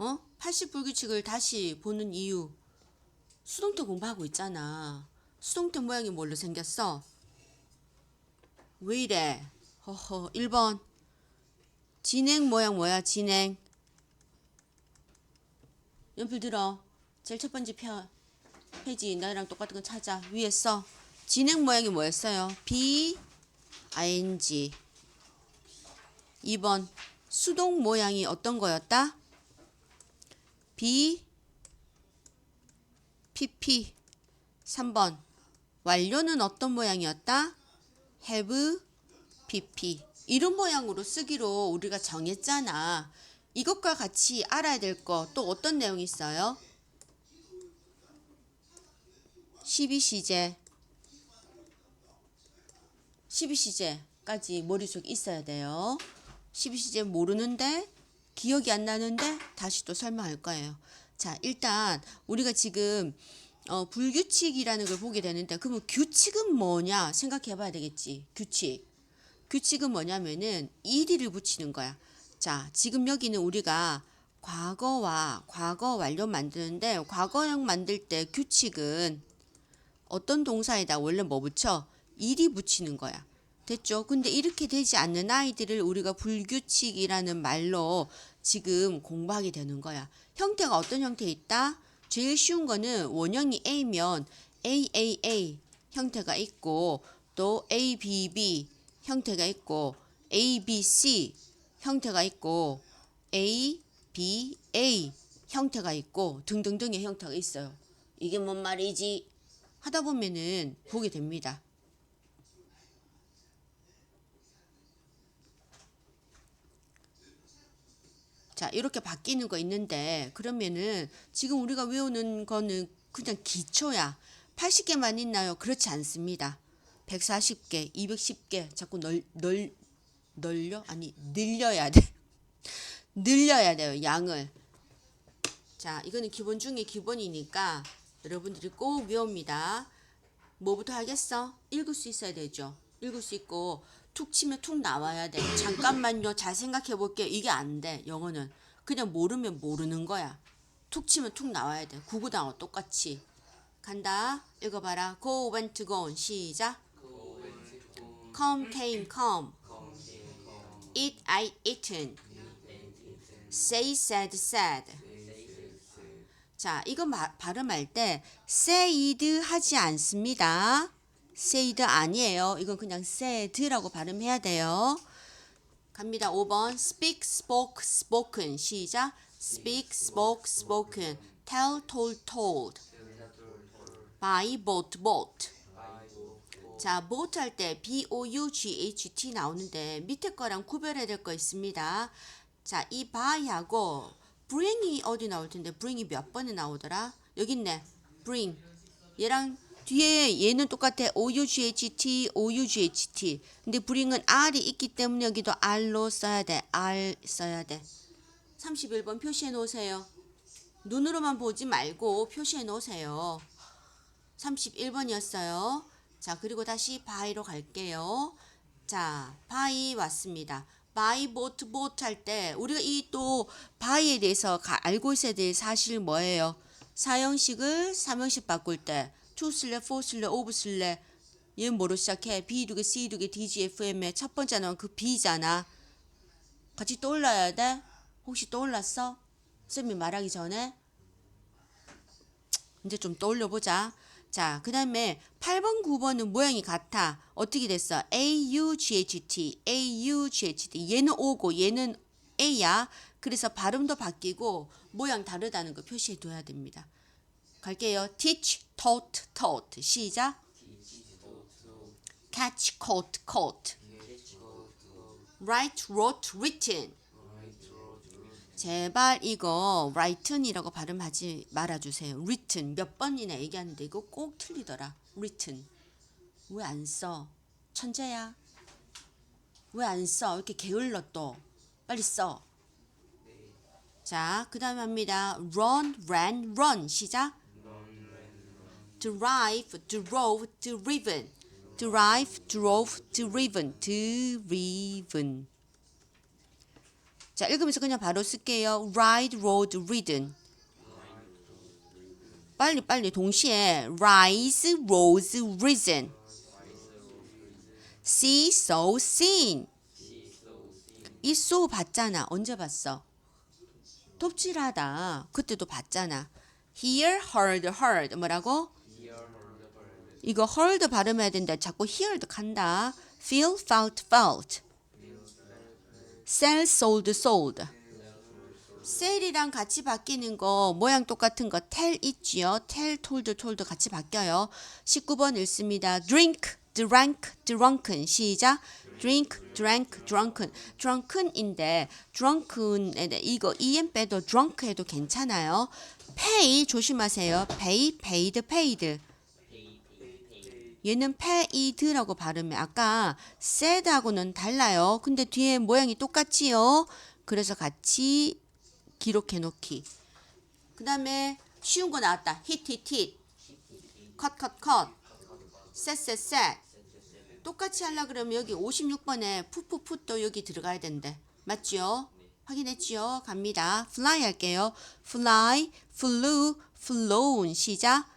어? 80 불규칙을 다시 보는 이유. 수동태 공부하고 있잖아. 수동태 모양이 뭘로 생겼어? 왜 이래? 허허. 1번. 진행 모양 뭐야? 진행. 연필 들어. 제일 첫 번째 펴, 페이지 나랑 똑같은 거 찾아. 위에 써. 진행 모양이 뭐였어요? B, ing. 2번. 수동 모양이 어떤 거였다? B, PP. 3번. 완료는 어떤 모양이었다? have, PP. 이런 모양으로 쓰기로 우리가 정했잖아. 이것과 같이 알아야 될 거 또 어떤 내용이 있어요? 12시제 12시제까지 머릿속에 있어야 돼요. 12시제 모르는데 기억이 안 나는데 다시 또 설명할 거예요. 자, 일단 우리가 지금 어, 불규칙이라는 걸 보게 되는데 그러면 규칙은 뭐냐 생각해 봐야 되겠지. 규칙. 규칙은 뭐냐면은 ed를 붙이는 거야. 자, 지금 여기는 우리가 과거와 과거 완료 만드는데 과거형 만들 때 규칙은 어떤 동사에다 원래 뭐 붙여? 일이 붙이는 거야. 됐죠? 근데 이렇게 되지 않는 아이들을 우리가 불규칙이라는 말로 지금 공부하게 되는 거야. 형태가 어떤 형태 있다? 제일 쉬운 거는 원형이 A면 AAA 형태가 있고 또 ABB 형태가 있고 ABC 형태가 있고 ABA 형태가 있고 등등등의 형태가 있어요. 이게 뭔 말이지? 하다 보면은 보게 됩니다. 자, 이렇게 바뀌는 거 있는데 그러면은 지금 우리가 외우는 거는 그냥 기초야. 80개만 있나요? 그렇지 않습니다. 140개, 210개 자꾸 널, 널, 널려? 아니, 늘려야 돼. 늘려야 돼요, 양을. 자, 이거는 기본 중에 기본이니까 여러분들이 꼭 외웁니다. 뭐부터 하겠어? 읽을 수 있어야 되죠. 읽을 수 있고 툭 치면 툭 나와야 돼. 잠깐만요. 잘 생각해 볼게요. 이게 안 돼. 영어는 그냥 모르면 모르는 거야. 툭 치면 툭 나와야 돼. 구구단어 똑같이. 간다. 읽어봐라. Go, went, gone. 시작. Come, came, come. Eat, I, eaten. Say, said, said. 자, 이거 마, 발음할 때 said 하지 않습니다. Said 아니에요. 이건 그냥 said라고 발음해야 돼요. 갑니다. 5번 speak, spoke, spoken. 시작. speak, spoke, spoken. tell, told, told. buy, bought, bought. 자, bought 할 때 b o u g h t 나오는데 밑에 거랑 구별해야 될 거 있습니다. 자, 이 buy하고 bring이 어디 나올 텐데 bring이 몇 번에 나오더라? 여기 있네. bring. 얘랑 뒤에 얘는 똑같아. o-u-g-h-t, o-u-g-h-t. 근데 bring은 r이 있기 때문에 여기도 r로 써야 돼. r 써야 돼. 31번 표시해 놓으세요. 눈으로만 보지 말고 표시해 놓으세요. 31번이었어요. 자, 그리고 다시 바이로 갈게요. 자, 바이 왔습니다. 바이 보트 보트 할 때 우리가 이 또 바이에 대해서 가- 알고 있어야 될 사실 뭐예요? 사형식을 삼형식 바꿀 때 to 쓸래, for 쓸래, of 쓸래 얘 뭐로 시작해? B 두 개, C 두 개, D, G, F, M의 첫 번째 나온 그 B잖아. 같이 떠올라야 돼? 혹시 떠올랐어? 쌤이 말하기 전에? 이제 좀 떠올려 보자. 자, 그 다음에 8번, 9번은 모양이 같아. 어떻게 됐어? A, U, G, H, T, A, U, G, H, T. 얘는 O고 얘는 A야. 그래서 발음도 바뀌고 모양 다르다는 거 표시해 둬야 됩니다. 갈게요. teach, taught, taught. 시작. catch, caught, caught. write, wrote, written. 제발 이거 writen이라고 발음하지 말아주세요. written 몇 번이나 얘기하는데 이거 꼭 틀리더라. written 왜 안 써? 천재야. 왜 안 써? 이렇게 게을러 또. 빨리 써. 자, 그 다음에 합니다. run, ran, run. 시작. Drive, drove, driven. drive, drove, driven. driven. 자, 읽으면서 그냥 바로 쓸게요. ride, rode, ridden. 빨리 빨리 동시에 rise, rose, risen. see, saw, seen. 이 saw 봤잖아. 언제 봤어? 톱질하다. 그때도 봤잖아. hear, heard, heard. 뭐라고? 이거 heard 발음해야 된다. 자꾸 heard 간다. feel, felt, felt. sell, sold, sold. 셀이랑 같이 바뀌는 거 모양 똑같은 거 tell 있지요. tell, told, told 같이 바뀌어요. 19번 읽습니다. drink, drank, drunken 시작. Drink, drank, drunken. drunken인데 drunken에 이거 em 빼도 drunk 해도 괜찮아요. pay 조심하세요. pay, paid, paid. 얘는 paid라고 발음해. 아까 said하고는 달라요. 근데 뒤에 모양이 똑같지요. 그래서 같이 기록해 놓기. 그 다음에 쉬운 거 나왔다. hit, hit, hit. cut, cut, cut. set, set, set. 똑같이 하려 그러면 여기 56번에 푸푸푸도 여기 들어가야 된대. 맞죠? 확인했지요? 갑니다. fly 할게요. fly, flew, flown. 시작.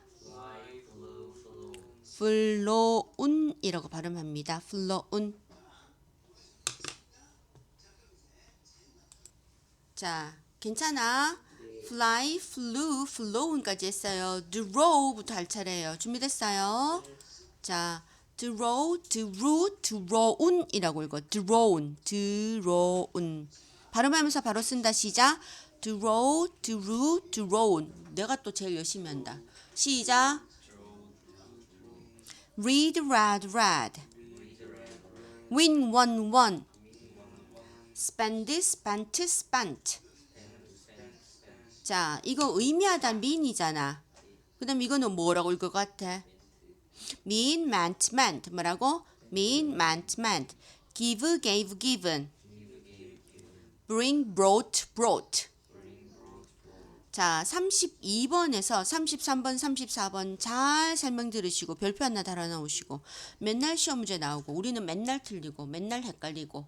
flown이라고 발음합니다. flown. 자, 괜찮아. fly, flew, flown까지 했어요. drow부터 할 차례예요. 준비됐어요? 자, draw, drew, drawn이라고 읽어. drawn, drawn. 발음하면서 바로 쓴다. 시작. draw, drew, drawn. 내가 또 제일 열심히 한다. 시작. read, read, read. win, won, won. spend, spent, spent. 자, 이거 의미하다 mean이잖아. 그 다음 이거는 뭐라고 읽을 것 같아? Mean, meant, meant. 뭐라고? mean, meant, meant. give, gave, given. bring, brought, brought. 자, 32번에서 33번, 34번 잘 설명 들으시고 별표 하나 달아 놓으시고 맨날 시험 문제 나오고 우리는 맨날 틀리고 맨날 헷갈리고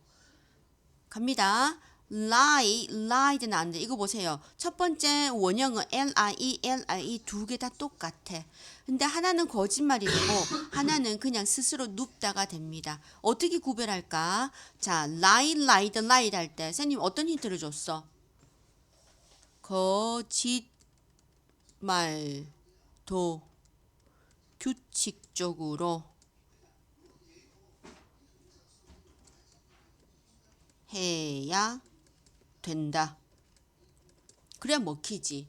갑니다. Lie, lied 나왔는데 이거 보세요. 첫 번째 원형은 lie, lie 두 개 다 똑같아. 근데 하나는 거짓말이 되고 하나는 그냥 스스로 눕다가 됩니다. 어떻게 구별할까? 자, lie, lied, lied 할 때 선생님 어떤 힌트를 줬어? 거짓말도 규칙적으로 해야 된다. 그래야 먹히지.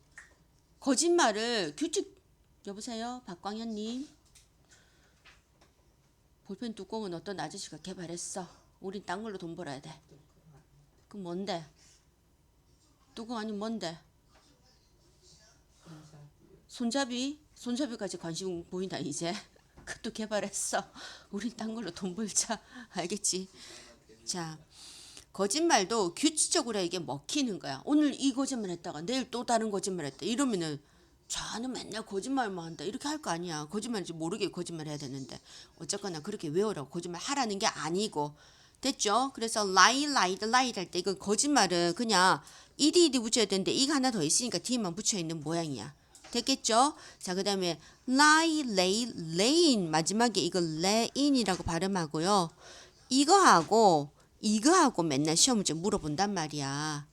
거짓말을 규칙 여보세요, 박광현님. 볼펜 뚜껑은 어떤 아저씨가 개발했어. 우린 딴 걸로 돈 벌어야 돼. 그럼 뭔데? 뚜껑 아니면 뭔데? 손잡이? 손잡이까지 관심 보인다 이제. 그것도 개발했어. 우린 딴 걸로 돈 벌자. 알겠지? 자, 거짓말도 규칙적으로 이게 먹히는 거야. 오늘 이 거짓말 했다가 내일 또 다른 거짓말 했다. 이러면은 저는 맨날 거짓말만 한다. 이렇게 할 거 아니야. 거짓말인지 모르게 거짓말 해야 되는데. 어쨌거나 그렇게 외우라고 거짓말 하라는 게 아니고. 됐죠? 그래서 lie, lied, lied 할 때 이거 거짓말은 그냥 이디 이디 붙여야 되는데 이거 하나 더 있으니까 뒤에만 붙여 있는 모양이야. 됐겠죠? 자, 그 다음에 lie, lay, laying 마지막에 이거 layin이라고 발음하고요. 이거하고 이거 하고 맨날 시험 문제 물어본단 말이야.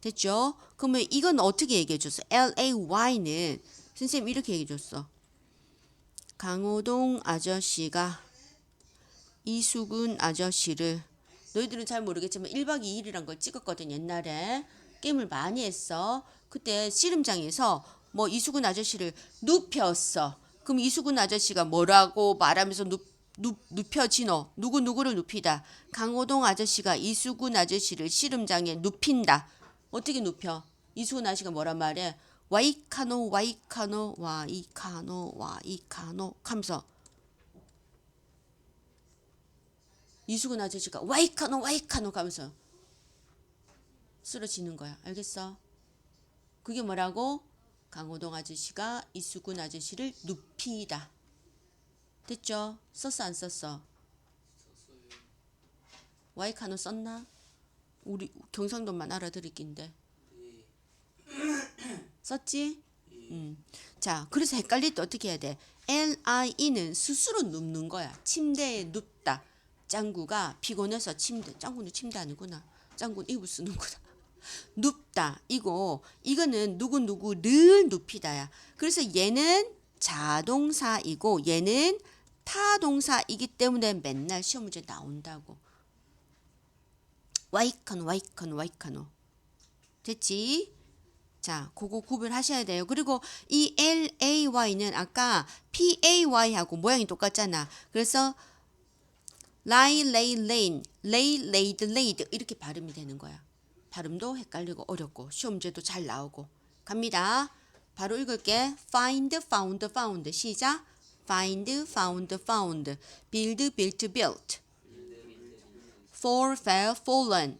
됐죠? 그러면 이건 어떻게 얘기해 줬어? L-A-Y는 선생님 이렇게 얘기해 줬어. 강호동 아저씨가 이수근 아저씨를 너희들은 잘 모르겠지만 1박 2일이란 걸 찍었거든 옛날에 게임을 많이 했어 그때 씨름장에서 뭐 이수근 아저씨를 눕혔어 그럼 이수근 아저씨가 뭐라고 말하면서 눕, 눕, 눕혀지노 누구 누구를 눕히다 강호동 아저씨가 이수근 아저씨를 씨름장에 눕힌다 어떻게 눕혀 이수근 아저씨가 뭐란 말이야 와이카노 와이카노 와이카노 와이카노 하면서 이수근 아저씨가 와이카노 와이카노 가면서 쓰러지는 거야. 알겠어? 그게 뭐라고? 강호동 아저씨가 이수근 아저씨를 눕히다. 됐죠? 썼어 안 썼어? 와이카노 썼나? 우리 경상도만 알아들을 낀데. 썼지? 음. 자, 그래서 헷갈릴 때 어떻게 해야 돼? L-I-E는 스스로 눕는 거야. 침대에 눕다. 짱구가 피곤해서 침대. 짱구는 침대 아니구나. 짱구는 이불 쓰는구나. 눕다. 이거 이거는 누구 누구를 눕히다야. 그래서 얘는 자동사이고 얘는 타동사이기 때문에 맨날 시험 문제 나온다고. 와이카노 와이카노 와이카노. 됐지? 자, 그거 구별하셔야 돼요. 그리고 이 LAY는 아까 PAY하고 모양이 똑같잖아. 그래서 lie, lay, lane, lay, laid, laid 이렇게 발음이 되는 거야. 발음도 헷갈리고 어렵고 시험 문제도 잘 나오고 갑니다. 바로 읽을게. find, found, found 시작. Find, found, found build, built, built fall, fell, fallen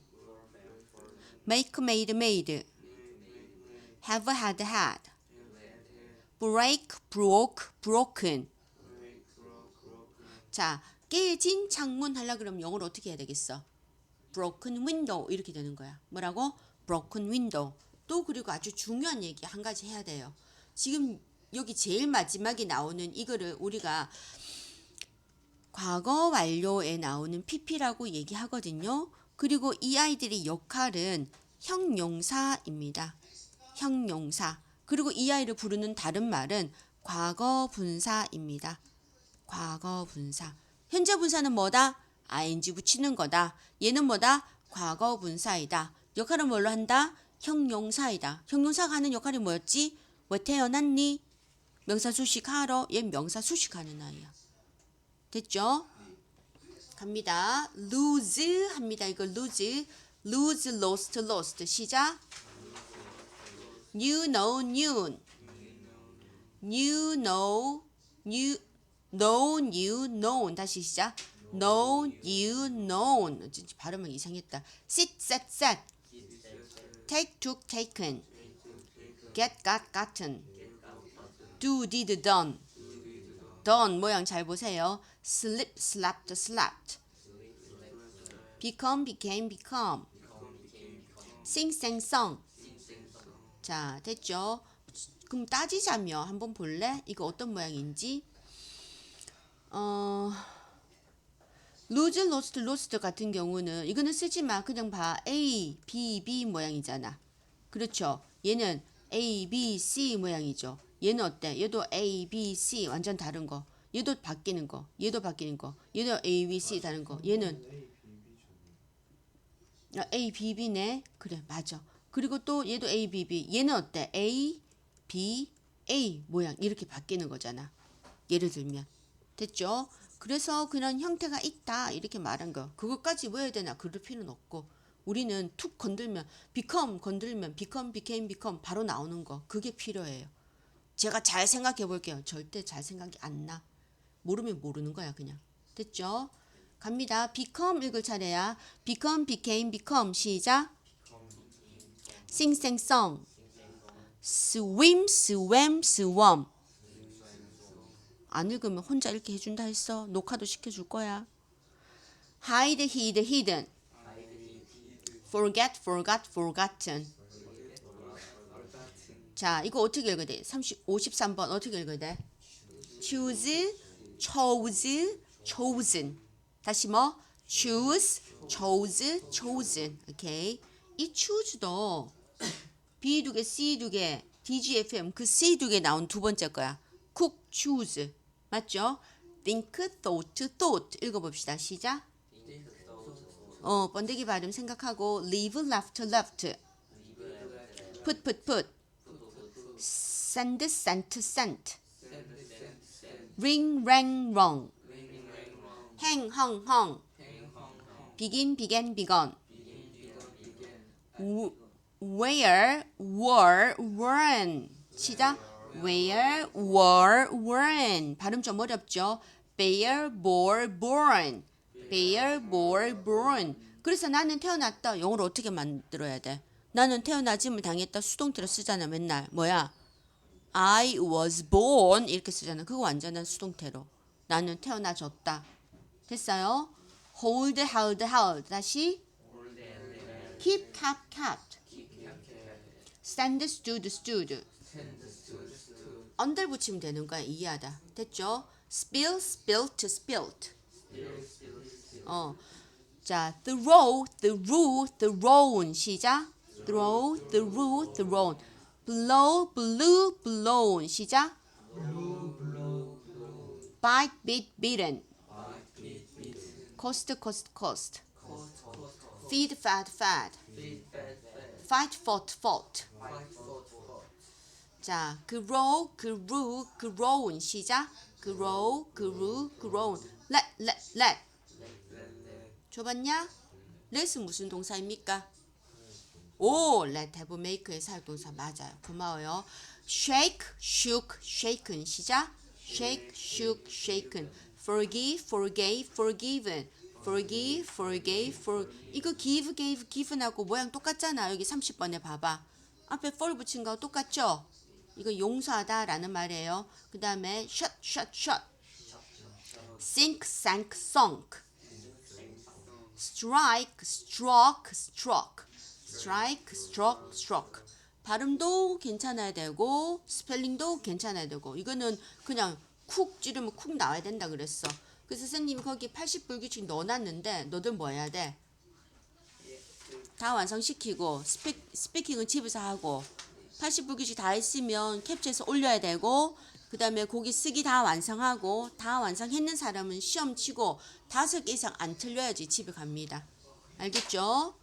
make, made, made have, had, had break, broke, broken 자, 깨진 창문 하려 그러면 영어로 어떻게 해야 되겠어? broken window 이렇게 되는 거야. 뭐라고? broken window. 또 그리고 아주 중요한 얘기 한 가지 해야 돼요. 지금 여기 제일 마지막에 나오는 이거를 우리가 과거 완료에 나오는 PP라고 얘기하거든요. 그리고 이 아이들의 역할은 형용사입니다. 형용사. 그리고 이 아이를 부르는 다른 말은 과거 분사입니다. 과거 분사. 현재 분사는 뭐다? ing 붙이는 거다. 얘는 뭐다? 과거 분사이다. 역할은 뭘로 한다? 형용사이다. 형용사가 하는 역할이 뭐였지? 왜 태어났니? 명사 수식 하러. 얘 명사 수식하는 아이야. 됐죠? 갑니다. lose 합니다. 이거 lose. lose, lost, lost. 시작. new, know, new. new, know, new, know, new, known. 다시 시작. know, new, known. 진짜 발음은 이상했다. sit, set, set. take, took, taken. get, got, gotten. Do, did, done. done 모양 잘 보세요. slip, slapped, slapped. become, became, become. sing, sang, sung. 자, 됐죠? 그럼 따지자면 한번 볼래? 이거 어떤 모양인지. 어, lose, lost, lost 같은 경우는 이거는 쓰지 마. 그냥 봐. A, B, B 모양이잖아. 그렇죠? 얘는 A, B, C 모양이죠. 얘는 어때? 얘도 A, B, C 완전 다른 거. 얘도 바뀌는 거. 얘도 바뀌는 거. 얘도 A, B, C 다른 거. 얘는 아, A, B, B네. 그래, 맞아. 그리고 또 얘도 A, B, B. 얘는 어때? A, B, A 모양 이렇게 바뀌는 거잖아. 예를 들면 됐죠? 그래서 그런 형태가 있다 이렇게 말한 거. 그것까지 외워야 되나? 그럴 필요는 없고 우리는 툭 건들면 become 건들면 become, became, become 바로 나오는 거. 그게 필요해요. 제가 잘 생각해 볼게요. 절대 잘 생각이 안 나. 모르면 모르는 거야 그냥. 됐죠? 갑니다. become 읽을 차례야. become, became, become 시작. sing, sang, song. swim, swam, swam. 안 읽으면 혼자 이렇게 해준다 했어. 녹화도 시켜줄 거야. hide, hid, hidden. forget, forgot, forgotten. 자, 이거 어떻게 읽어야 돼? 30, 53번 어떻게 읽어야 돼? choose, chose, chosen. 다시 뭐? choose, chose, chosen. 오케이. 이 choose도 B 두 개, C 두 개, DGFM 그 C 두 개 나온 두 번째 거야. cook, choose. 맞죠? think, thought, thought. 읽어봅시다. 시작. 어, 번데기 발음 생각하고 live, left, left. put, put, put. Send, sent, sent. ring, rang, wrong. hang, hung, hung. begin, began, begun. where, were, weren't. 시작. where, were, weren't. 발음 좀 어렵죠? bear, bore, born. bear, bore, born. 그래서 나는 태어났다. 영어로 어떻게 만들어야 돼? 나는 태어나짐을 당했다. 수동태로 쓰잖아, 맨날. 뭐야? I was born 이렇게 쓰잖아. 그거 완전한 수동태로. 나는 태어나졌다. 됐어요? hold, held, held. 다시 keep, kept, kept. stand, stood, stood. 언들 붙이면 되는 거야. 이해하다. 됐죠? spill, spilt, spilt. 어. 자, throw, threw, thrown. 시작. Throw, threw, thrown. blow, blew, blown. 시작. bite, bit, bitten. cost, cost, cost. feed, fed, fed. fight, fought, fought. 자, grow, grew, grown. 시작. grow, grew, grown. let, let, let. 줘봤냐? let은 무슨 동사입니까? 오, let have make의 사역동사 맞아요. 고마워요. shake, shook, shaken. 시작. shake, shook, shaken. forgive, forgave, forgiven. forgive, forgave, for 이거 give, gave, given하고 모양 똑같잖아. 여기 30번에 봐봐. 앞에 for 붙인 거 똑같죠? 이거 용서하다라는 말이에요. 그 다음에 shut, shut, shut. sink, sank, sunk. strike, struck, struck. Strike, struck, struck. 발음도 괜찮아야 되고 스펠링도 괜찮아야 되고 이거는 그냥 쿡 찌르면 쿡 나와야 된다 그랬어. 그래서 선생님이 거기 80불규칙 넣어놨는데 너들 뭐 해야 돼? 다 완성시키고 스피, 스피킹은 집에서 하고 80불규칙 다 했으면 캡처해서 올려야 되고 그 다음에 거기 쓰기 다 완성하고 다 완성했는 사람은 시험 치고 다섯 개 이상 안 틀려야지 집에 갑니다. 알겠죠?